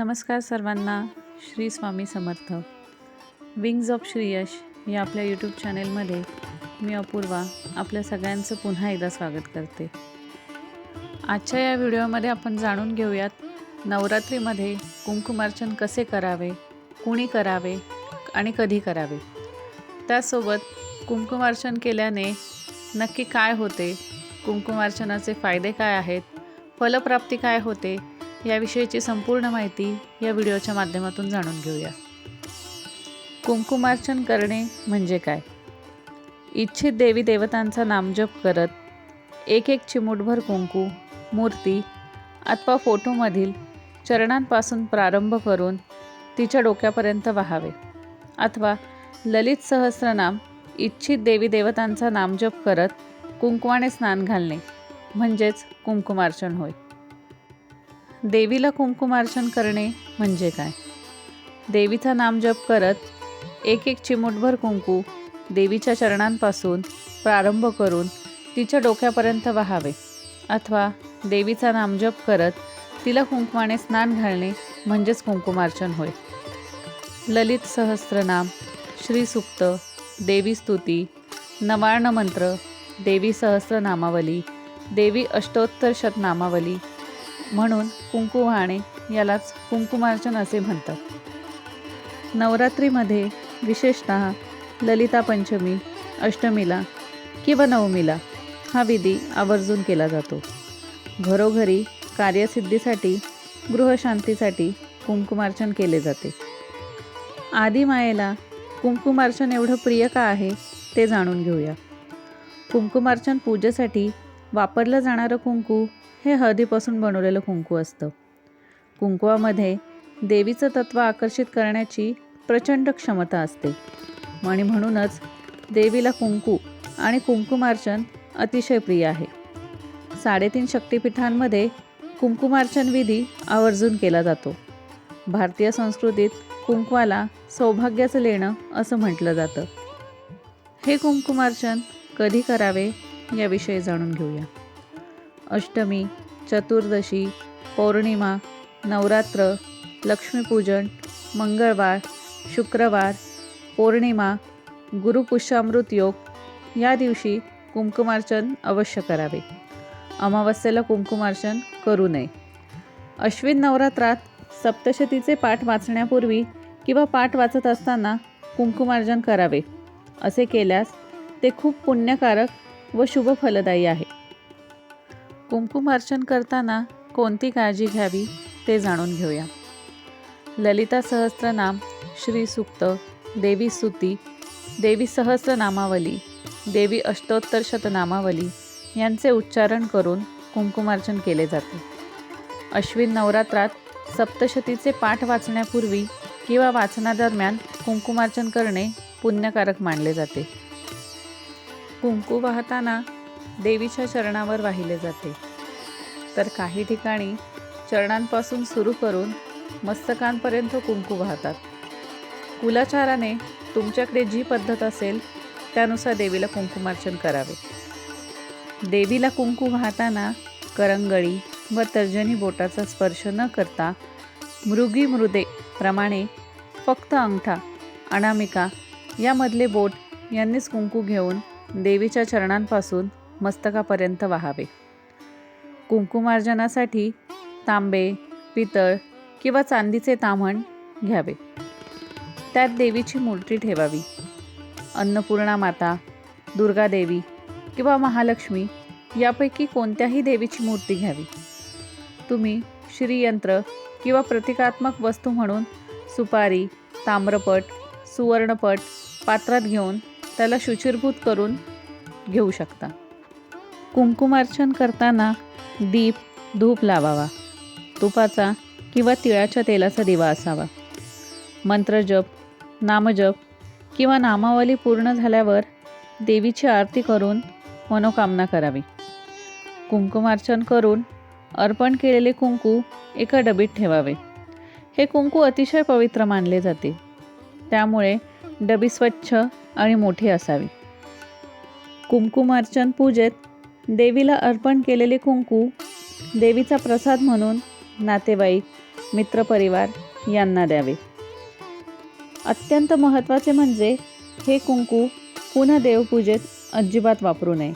नमस्कार सर्वांना Shri Swami Samarth. Wings of Shriyash या आपल्या यूट्यूब चॅनेलमध्ये मी अपूर्वा आपल्या सगळ्यांचं पुन्हा एकदा स्वागत करते. आजच्या या व्हिडिओमध्ये आपण जाणून घेऊयात नवरात्रीमध्ये कुंकुमार्चन कसे करावे कुणी करावे आणि कधी करावे. त्यासोबत कुंकुमार्चन केल्याने नक्की काय होते कुंकुमार्चनाचे फायदे काय आहेत फलप्राप्ती काय होते याविषयीची संपूर्ण माहिती या व्हिडिओच्या माध्यमातून जाणून घेऊया. कुंकुमार्चन करणे म्हणजे काय? इच्छित देवी देवतांचा नामजप करत एक एक चिमूटभर कुंकू मूर्ती अथवा फोटोमधील चरणांपासून प्रारंभ करून तिच्या डोक्यापर्यंत व्हावे. अथवा ललित सहस्रनाम इच्छित देवी देवतांचा नामजप करत कुंकवाने स्नान घालणे म्हणजेच कुंकुमार्चन होय. देवीला कुंकुमार्चन करणे म्हणजे काय? देवीचा नामजप करत एक एक चिमूटभर कुंकू देवीच्या चरणांपासून प्रारंभ करून तिच्या डोक्यापर्यंत वहावे. अथवा देवीचा नामजप करत तिला कुंकुमाने स्नान घालणे म्हणजेच कुंकुमार्चन होय. ललित सहस्रनाम श्रीसुक्त देवी स्तुती नवार्ण मंत्र देवी सहस्रनामावली देवी अष्टोत्तर शतनामावली म्हणून कुंकू वाहणे यालाच कुंकुमार्चन असे म्हणतात. नवरात्रीमध्ये विशेषत ललिता पंचमी अष्टमीला किंवा नवमीला हा विधी आवर्जून केला जातो. घरोघरी कार्यसिद्धीसाठी गृहशांतीसाठी कुंकुमार्चन केले जाते. आदिमायेला कुंकुमार्चन एवढं प्रिय का आहे ते जाणून घेऊया. कुंकुमार्चन पूजेसाठी वापरलं जाणारं कुंकू हे हळदीपासून बनवलेलं कुंकू असतं. कुंकुवामध्ये देवीचं तत्व आकर्षित करण्याची प्रचंड क्षमता असते. आणि म्हणूनच देवीला कुंकू आणि कुंकुमार्चन अतिशय प्रिय आहे. साडेतीन शक्तिपीठांमध्ये कुंकुमार्चन विधी आवर्जून केला जातो. भारतीय संस्कृतीत कुंकवाला सौभाग्याचं लेणं असं म्हटलं जातं. हे कुंकुमार्चन कधी करावे याविषयी जाणून घेऊया. अष्टमी चतुर्दशी पौर्णिमा नवरात्र लक्ष्मीपूजन मंगळवार शुक्रवार पौर्णिमा गुरुपुष्यामृत योग. या दिवशी कुंकुमार्चन अवश्य करावे. अमावस्येला कुंकुमार्चन करू नये. अश्विन नवरात्रात सप्तशतीचे पाठ वाचण्यापूर्वी किंवा पाठ वाचत असताना कुंकुमार्जन करावे. असे केल्यास ते खूप पुण्यकारक व शुभ फलदायी आहे. कुंकुमार्चन करताना कोणती काळजी घ्यावी ते जाणून घेऊया. ललिता सहस्त्रनाम श्री सुक्त देवी स्तुती देवी सहस्रनामावली देवी अष्टोत्तर शतनामावली यांचे उच्चारण करून कुंकुमार्चन केले जाते. अश्विन नवरात्रात सप्तशतीचे पाठ वाचण्यापूर्वी किंवा वाचनादरम्यान कुंकुमार्चन करणे पुण्यकारक मानले जाते. कुंकू वाहताना देवीच्या चरणावर वाहिले जाते. तर काही ठिकाणी चरणांपासून सुरू करून मस्तकांपर्यंत कुंकू वाहतात. कुलाचाराने तुमच्याकडे जी पद्धत असेल त्यानुसार देवीला कुंकुमार्चन करावे. देवीला कुंकू वाहताना करंगळी व तर्जनी बोटाचा स्पर्श न करता मृगी मृदे प्रमाणे फक्त अंगठा अनामिका यामधले बोट यांनीच कुंकू घेऊन देवीच्या चरणांपासून मस्तकापर्यंत वाहावे. कुंकुमार्जनासाठी तांबे पितळ किंवा चांदीचे ताम्हण घ्यावे. त्यात देवीची मूर्ती ठेवावी. अन्नपूर्णा माता दुर्गादेवी किंवा महालक्ष्मी यापैकी कोणत्याही देवीची मूर्ती घ्यावी. तुम्ही श्रीयंत्र किंवा प्रतिकात्मक वस्तू म्हणून सुपारी ताम्रपट सुवर्णपट पात्रात घेऊन त्याला शुचिरभूत करून घेऊ शकता. कुंकुमार्चन करताना दीप धूप लावावा. तुपाचा किंवा तिळाच्या तेलाचा दिवा असावा. मंत्रजप नामजप किंवा नामावली पूर्ण झाल्यावर देवीची आरती करून मनोकामना करावी. कुंकुमार्चन करून अर्पण केलेले कुंकू एका डबीत ठेवावे. हे कुंकू अतिशय पवित्र मानले जाते. त्यामुळे डबी स्वच्छ आणि मोठी असावी. कुंकुमार्चन पूजेत देवीला अर्पण केलेले कुंकू देवीचा प्रसाद म्हणून नातेवाईक मित्रपरिवार यांना द्यावे. अत्यंत महत्त्वाचे म्हणजे हे कुंकू पुन्हा देवपूजेत अजिबात वापरू नये.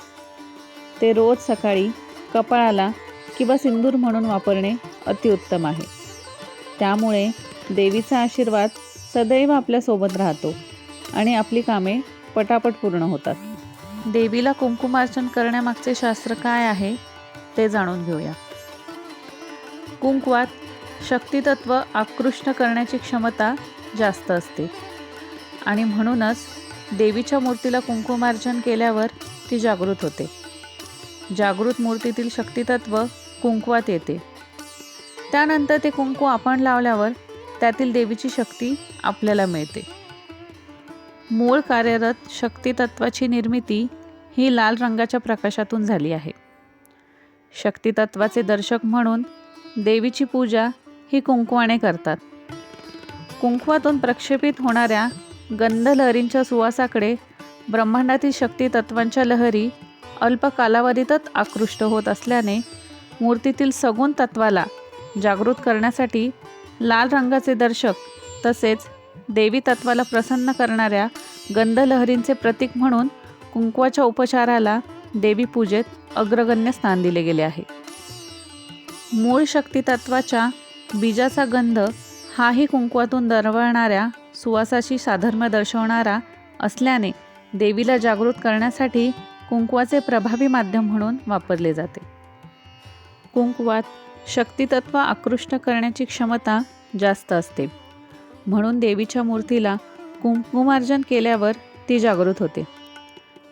ते रोज सकाळी कपाळाला किंवा सिंदूर म्हणून वापरणे अतिउत्तम आहे. त्यामुळे देवीचा आशीर्वाद सदैव आपल्यासोबत राहतो आणि आपली कामे पटापट पूर्ण होतात. देवीला कुंकुमार्चन करण्यामागचे शास्त्र काय आहे ते जाणून घेऊया. कुंकवात शक्तितत्व आकृष्ट करण्याची क्षमता जास्त असते. आणि म्हणूनच देवीच्या मूर्तीला कुंकुमार्चन केल्यावर ती जागृत होते. जागृत मूर्तीतील शक्तितत्व कुंकवात येते. त्यानंतर ते कुंकू आपण लावल्यावर त्यातील देवीची शक्ती आपल्याला मिळते. मूळ कार्यरत शक्तितत्वाची निर्मिती ही लाल रंगाच्या प्रकाशातून झाली आहे. शक्तितत्वाचे दर्शक म्हणून देवीची पूजा ही कुंकवाने करतात. कुंकवातून प्रक्षेपित होणाऱ्या गंधलहरींच्या सुवासाकडे ब्रह्मांडातील शक्तितत्वांच्या लहरी अल्प कालावधीतच आकृष्ट होत असल्याने मूर्तीतील सगुण तत्वाला जागृत करण्यासाठी लाल रंगाचे दर्शक तसेच देवी तत्वाला प्रसन्न करणाऱ्या गंधलहरींचे प्रतीक म्हणून कुंकवाच्या उपचाराला देवी पूजेत अग्रगण्य स्थान दिले गेले आहे. मूळ शक्तितत्वाच्या बीजाचा गंध हाही कुंकवातून दरवळणाऱ्या सुवासाशी साधर्म्य दर्शवणारा असल्याने देवीला जागृत करण्यासाठी कुंकवाचे प्रभावी माध्यम म्हणून वापरले जाते. कुंकवात शक्तितत्व आकृष्ट करण्याची क्षमता जास्त असते. म्हणून देवीच्या मूर्तीला कुंकुमार्जन केल्यावर ती जागृत होते.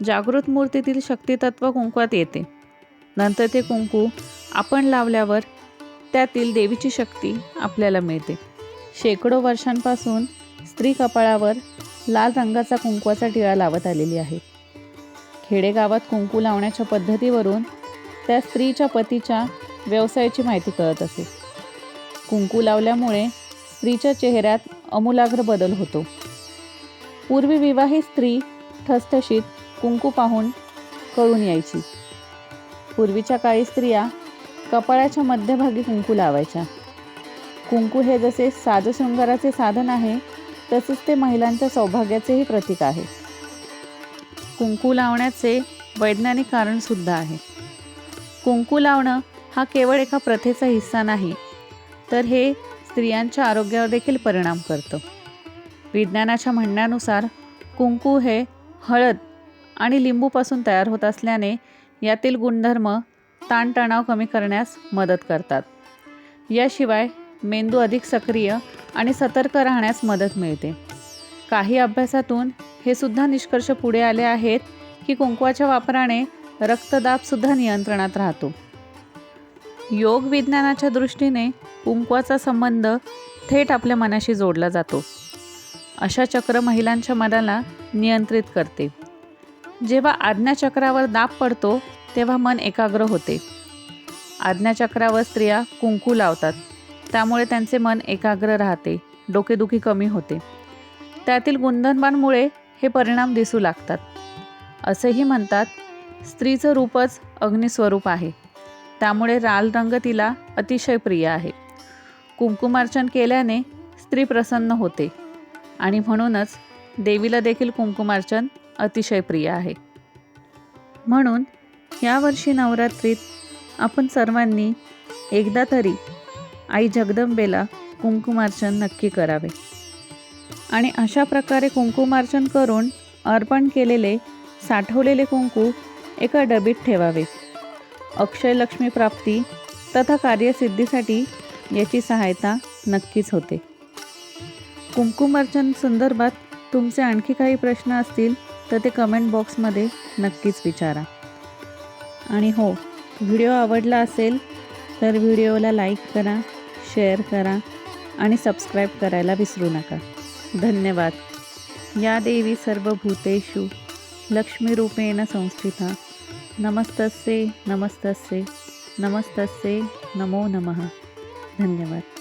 जागृत मूर्तीतील शक्तितत्व कुंकवात येते. नंतर ते कुंकू आपण लावल्यावर त्यातील देवीची शक्ती आपल्याला मिळते. शेकडो वर्षांपासून स्त्री कपाळावर लाल रंगाचा कुंकवाचा टिळा लावत आलेली आहे. खेडेगावात कुंकू लावण्याच्या पद्धतीवरून त्या स्त्रीच्या पतीच्या व्यवसायाची माहिती कळत असे. कुंकू लावल्यामुळे स्त्रीच्या चेहऱ्यात अमूलाग्र बदल होतो. पूर्वी विवाहित स्त्री ठसठशीत कुंकू पाहून कळून यायची. पूर्वीच्या काळी स्त्रिया कपाळाच्या मध्यभागी कुंकू लावायच्या. कुंकू हे जसे साजशृंगाराचे साधन आहे तसेच ते महिलांच्या सौभाग्याचेही प्रतीक आहे. कुंकू लावण्याचे वैज्ञानिक कारणसुद्धा आहे. कुंकू लावणं हा केवळ एका प्रथेचा हिस्सा नाही तर हे स्त्रियांच्या आरोग्यावर देखील परिणाम करतं. विज्ञानाच्या म्हणण्यानुसार कुंकू हे हळद आणि लिंबूपासून तयार होत असल्याने यातील गुणधर्म ताणतणाव कमी करण्यास मदत करतात. याशिवाय मेंदू अधिक सक्रिय आणि सतर्क राहण्यास मदत मिळते. काही अभ्यासातून हे सुद्धा निष्कर्ष पुढे आले आहेत की कुंकवाच्या वापराने रक्तदाबसुद्धा नियंत्रणात राहतो. योग विज्ञानाच्या दृष्टीने कुंकवाचा संबंध थेट आपल्या मनाशी जोडला जातो. अशा चक्र महिलांच्या मनाला नियंत्रित करते. जेव्हा आज्ञाचक्रावर दाब पडतो तेव्हा मन एकाग्र होते. आज्ञाचक्रावर स्त्रिया कुंकू लावतात. त्यामुळे त्यांचे मन एकाग्र राहते डोकेदुखी कमी होते. त्यातील गुणधर्मांमुळे हे परिणाम दिसू लागतात. असेही म्हणतात स्त्रीचं रूपच अग्निस्वरूप आहे. त्यामुळे लाल रंग तिला अतिशय प्रिय आहे. कुंकुमार्चन केल्याने स्त्री प्रसन्न होते. आणि म्हणूनच देवीला देखील कुंकुमार्चन अतिशय प्रिय आहे. म्हणून यावर्षी नवरात्रीत आपण सर्वांनी एकदा तरी आई जगदंबेला कुंकुमार्चन नक्की करावे. आणि अशा प्रकारे कुंकुमार्चन करून अर्पण केलेले साठवलेले कुंकू एका डबीत ठेवावे. अक्षय लक्ष्मी प्राप्ती तथा कार्यसिद्धीसाठी याची सहायता नक्कीच होते. कुंकुमार्चन संदर्भात तुमचे आणखी काही प्रश्न असतील तर ते कमेंट बॉक्समध्ये नक्कीच विचारा. आणि हो व्हिडिओ आवडला असेल तर व्हिडिओला लाईक करा शेअर करा आणि सबस्क्राईब करायला विसरू नका. धन्यवाद. या देवी सर्व भूतेषु लक्ष्मीरूपेण संस्थिता. नमस्तस्ये नमस्तस्ये नमस्तस्ये नमो नमः. धन्यवाद.